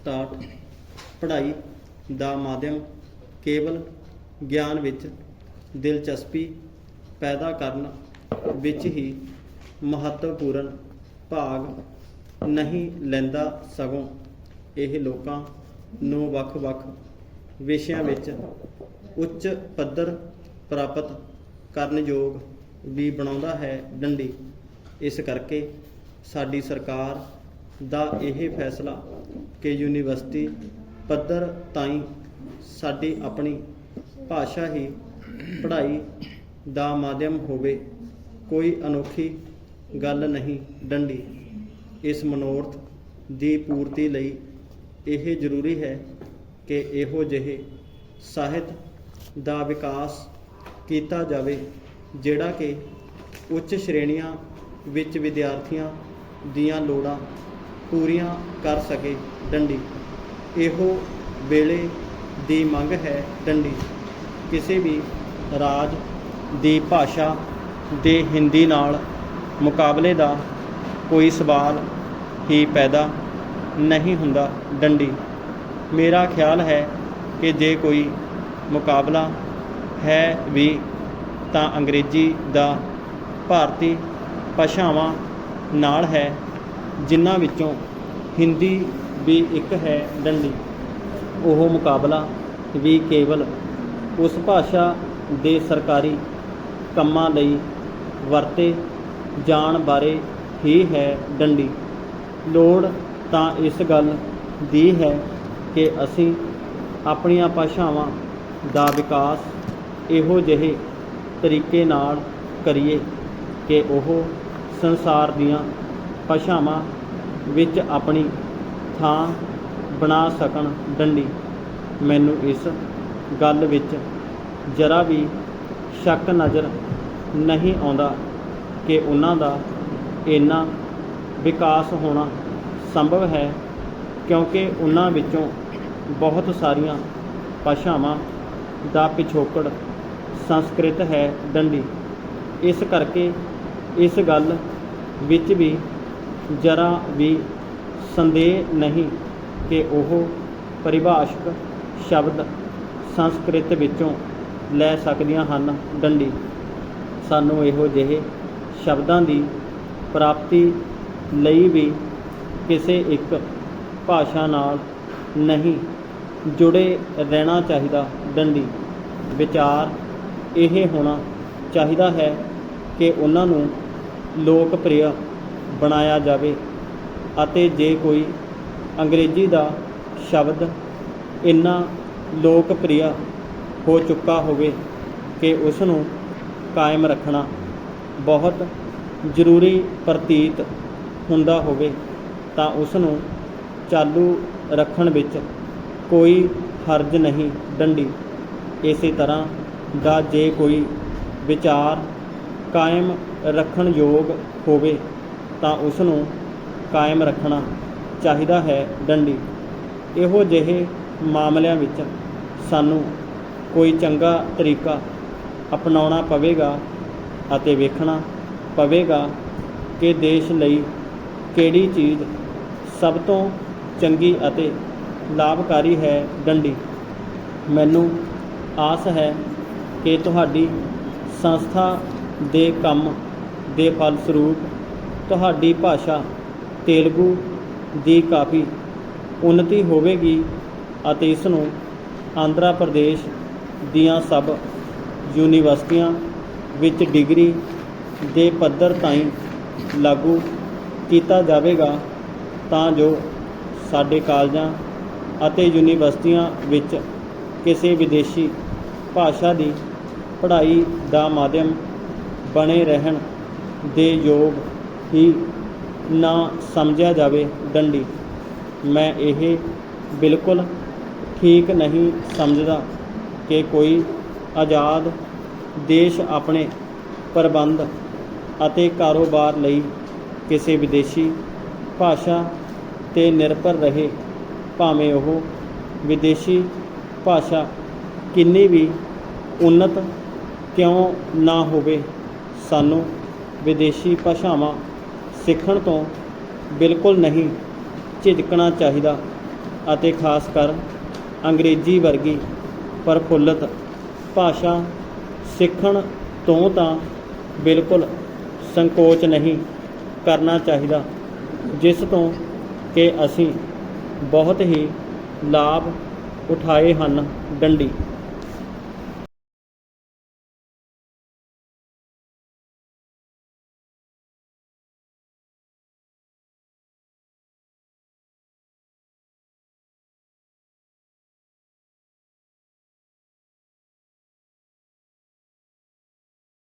Start ਪੜ੍ਹਾਈ ਦਾ ਮਾਧਿਅਮ ਕੇਵਲ ਗਿਆਨ ਵਿੱਚ ਦਿਲਚਸਪੀ ਪੈਦਾ ਕਰਨ ਵਿੱਚ ਹੀ ਮਹੱਤਵਪੂਰਨ ਭਾਗ ਨਹੀਂ ਲੈਂਦਾ ਸਗੋਂ ਇਹ ਲੋਕਾਂ ਨੂੰ ਵੱਖ-ਵੱਖ ਵਿਸ਼ਿਆਂ ਵਿੱਚ ਉੱਚ ਪੱਧਰ ਪ੍ਰਾਪਤ ਕਰਨ ਯੋਗ ਵੀ ਬਣਾਉਂਦਾ ਹੈ ਡੰਡੀ। ਇਸ ਕਰਕੇ ਸਾਡੀ ਸਰਕਾਰ ਦਾ ਇਹ ਫੈਸਲਾ ਕਿ ਯੂਨੀਵਰਸਿਟੀ ਪੱਧਰ ਤਾਈਂ ਸਾਡੀ ਆਪਣੀ ਭਾਸ਼ਾ ਹੀ ਪੜ੍ਹਾਈ ਦਾ ਮਾਧਿਅਮ ਹੋਵੇ, ਕੋਈ ਅਨੋਖੀ ਗੱਲ ਨਹੀਂ ਡੰਡੀ। ਇਸ ਮਨੋਰਥ ਦੀ ਪੂਰਤੀ ਲਈ ਇਹ ਜ਼ਰੂਰੀ ਹੈ ਕਿ ਇਹੋ ਜਿਹੇ ਸਾਹਿਤ ਦਾ ਵਿਕਾਸ ਕੀਤਾ ਜਾਵੇ, ਜਿਹੜਾ ਕਿ ਉੱਚ ਸ਼੍ਰੇਣੀਆਂ ਵਿੱਚ ਵਿਦਿਆਰਥੀਆਂ ਦੀਆਂ ਲੋੜਾਂ ਪੂਰੀਆਂ ਕਰ ਸਕੇ ਡੰਡੀ। ਇਹੋ ਵੇਲੇ ਦੀ ਮੰਗ ਹੈ ਡੰਡੀ। ਕਿਸੇ ਵੀ ਰਾਜ ਦੀ ਭਾਸ਼ਾ ਦੇ ਹਿੰਦੀ ਨਾਲ ਮੁਕਾਬਲੇ ਦਾ ਕੋਈ ਸਵਾਲ ਹੀ ਪੈਦਾ ਨਹੀਂ ਹੁੰਦਾ ਡੰਡੀ। ਮੇਰਾ ਖਿਆਲ ਹੈ ਕਿ ਜੇ ਕੋਈ ਮੁਕਾਬਲਾ ਹੈ ਵੀ ਤਾਂ ਅੰਗਰੇਜ਼ੀ ਦਾ ਭਾਰਤੀ ਭਾਸ਼ਾਵਾਂ ਨਾਲ ਹੈ। ਜਿਨ੍ਹਾਂ ਵਿੱਚੋਂ ਹਿੰਦੀ ਵੀ ਇੱਕ ਹੈ ਡੰਡੀ ਉਹ ਮੁਕਾਬਲਾ ਵੀ ਕੇਵਲ ਉਸ ਭਾਸ਼ਾ ਦੇ ਸਰਕਾਰੀ ਕੰਮਾਂ ਲਈ ਵਰਤੇ ਜਾਣ ਬਾਰੇ ਹੀ ਹੈ ਡੰਡੀ ਲੋੜ ਤਾਂ ਇਸ ਗੱਲ ਦੀ ਹੈ ਕਿ ਅਸੀਂ ਆਪਣੀਆਂ ਭਾਸ਼ਾਵਾਂ ਦਾ ਵਿਕਾਸ ਇਹੋ ਜਿਹੇ ਤਰੀਕੇ ਨਾਲ ਕਰੀਏ ਕਿ ਉਹ ਸੰਸਾਰ ਦੀਆਂ ਭਾਸ਼ਾਵਾਂ ਵਿੱਚ ਆਪਣੀ ਥਾਂ ਬਣਾ ਸਕਣ ਡੰਡੀ। ਮੈਨੂੰ ਇਸ ਗੱਲ ਵਿੱਚ ਜਰਾ ਵੀ ਸ਼ੱਕ ਨਜ਼ਰ ਨਹੀਂ ਆਉਂਦਾ ਕਿ ਉਹਨਾਂ ਦਾ ਇੰਨਾ ਵਿਕਾਸ ਹੋਣਾ ਸੰਭਵ ਹੈ, ਕਿਉਂਕਿ ਉਹਨਾਂ ਵਿੱਚੋਂ ਬਹੁਤ ਸਾਰੀਆਂ ਭਾਸ਼ਾਵਾਂ ਦਾ ਪਿਛੋਕੜ ਸੰਸਕ੍ਰਿਤ ਹੈ ਡੰਡੀ। ਇਸ ਕਰਕੇ ਇਸ ਗੱਲ ਵਿੱਚ ਵੀ ਜਰਾ ਵੀ ਸੰਦੇਹ ਨਹੀਂ ਕਿ ਉਹ ਪਰਿਭਾਸ਼ਕ ਸ਼ਬਦ ਸੰਸਕ੍ਰਿਤ ਵਿੱਚੋਂ ਲੈ ਸਕਦੀਆਂ ਹਨ। ਡੰਡੀ, ਸਾਨੂੰ ਇਹੋ ਜਿਹੇ ਸ਼ਬਦਾਂ ਦੀ ਪ੍ਰਾਪਤੀ ਲਈ ਵੀ ਕਿਸੇ ਇੱਕ ਭਾਸ਼ਾ ਨਾਲ ਨਹੀਂ ਜੁੜੇ ਰਹਿਣਾ ਚਾਹੀਦਾ। ਡੰਡੀ, ਵਿਚਾਰ ਇਹ ਹੋਣਾ ਚਾਹੀਦਾ ਹੈ ਕਿ ਉਹਨਾਂ ਨੂੰ ਲੋਕਪ੍ਰਿਯ ਬਣਾਇਆ ਜਾਵੇ ਅਤੇ ਜੇ ਕੋਈ ਅੰਗਰੇਜ਼ੀ ਦਾ ਸ਼ਬਦ ਇੰਨਾ ਲੋਕਪ੍ਰਿਯ ਹੋ ਚੁੱਕਾ ਹੋਵੇ ਕਿ ਉਸ ਨੂੰ ਕਾਇਮ ਰੱਖਣਾ ਬਹੁਤ ਜ਼ਰੂਰੀ ਪ੍ਰਤੀਤ ਹੁੰਦਾ ਹੋਵੇ, ਤਾਂ ਉਸ ਨੂੰ ਚਾਲੂ ਰੱਖਣ ਵਿੱਚ ਕੋਈ ਹਰਜ ਨਹੀਂ ਡੰਡੀ। ਇਸੇ ਤਰ੍ਹਾਂ ਦਾ ਜੇ ਕੋਈ ਵਿਚਾਰ ਕਾਇਮ ਰੱਖਣ ਯੋਗ ਹੋਵੇ ਤਾਂ ਉਸ ਨੂੰ ਕਾਇਮ ਰੱਖਣਾ ਚਾਹੀਦਾ ਹੈ ਡੰਡੀ। ਇਹੋ ਜਿਹੇ ਮਾਮਲਿਆਂ ਵਿੱਚ ਸਾਨੂੰ ਕੋਈ ਚੰਗਾ ਤਰੀਕਾ ਅਪਣਾਉਣਾ ਪਵੇਗਾ ਅਤੇ ਵੇਖਣਾ ਪਵੇਗਾ ਕਿ ਦੇਸ਼ ਲਈ ਕਿਹੜੀ ਚੀਜ਼ ਸਭ ਤੋਂ ਚੰਗੀ ਅਤੇ ਲਾਭਕਾਰੀ ਹੈ ਡੰਡੀ। ਮੈਨੂੰ ਆਸ ਹੈ ਕਿ ਤੁਹਾਡੀ ਸੰਸਥਾ ਦੇ ਕੰਮ ਦੇ ਫਲਸਰੂਪ ਤੁਹਾਡੀ ਭਾਸ਼ਾ ਤੇਲਗੂ ਦੀ ਕਾਫੀ ਉન્નਤੀ ਹੋਵੇਗੀ ਅਤੇ ਇਸ ਨੂੰ ਆਂਧਰਾ ਪ੍ਰਦੇਸ਼ ਦੀਆਂ ਸਭ ਯੂਨੀਵਰਸਿਟੀਆਂ ਵਿੱਚ ਡਿਗਰੀ ਦੇ ਪੱਧਰ ਤਾਈਂ ਲਾਗੂ ਕੀਤਾ ਜਾਵੇਗਾ ਤਾਂ ਜੋ ਸਾਡੇ ਕਾਲਜਾਂ ਅਤੇ ਯੂਨੀਵਰਸਿਟੀਆਂ ਵਿੱਚ ਕਿਸੇ ਵਿਦੇਸ਼ੀ ਭਾਸ਼ਾ ਦੀ ਪੜ੍ਹਾਈ ਦਾ ਮਾਧਿਅਮ ਬਣੇ ਰਹਿਣ ਦੇ ਯੋਗ ਹੀ ਨਾ ਸਮਝਿਆ ਜਾਵੇ ਡੰਡੀ। ਮੈਂ ਇਹ ਬਿਲਕੁਲ ਠੀਕ ਨਹੀਂ ਸਮਝਦਾ ਕਿ ਕੋਈ ਆਜ਼ਾਦ ਦੇਸ਼ ਆਪਣੇ ਪ੍ਰਬੰਧ ਅਤੇ ਕਾਰੋਬਾਰ ਲਈ ਕਿਸੇ ਵਿਦੇਸ਼ੀ ਭਾਸ਼ਾ ਤੇ ਨਿਰਭਰ ਰਹੇ, ਭਾਵੇਂ ਉਹ ਵਿਦੇਸ਼ੀ ਭਾਸ਼ਾ ਕਿੰਨੀ ਵੀ ਉન્નਤ ਕਿਉਂ ਨਾ ਹੋਵੇ, ਸਾਨੂੰ ਵਿਦੇਸ਼ੀ ਭਾਸ਼ਾਵਾਂ ਸਿੱਖਣ ਤੋਂ ਬਿਲਕੁਲ ਨਹੀਂ ਝਿਜਕਣਾ ਚਾਹੀਦਾ ਅਤੇ ਖਾਸ ਕਰ ਅੰਗਰੇਜ਼ੀ ਵਰਗੀ ਪ੍ਰਫੁੱਲਤ ਭਾਸ਼ਾ ਸਿੱਖਣ ਤੋਂ ਤਾਂ ਬਿਲਕੁਲ ਸੰਕੋਚ ਨਹੀਂ ਕਰਨਾ ਚਾਹੀਦਾ, ਜਿਸ ਤੋਂ ਕਿ ਅਸੀਂ ਬਹੁਤ ਹੀ ਲਾਭ ਉਠਾਏ ਹਨ, ਡੰਡੀ।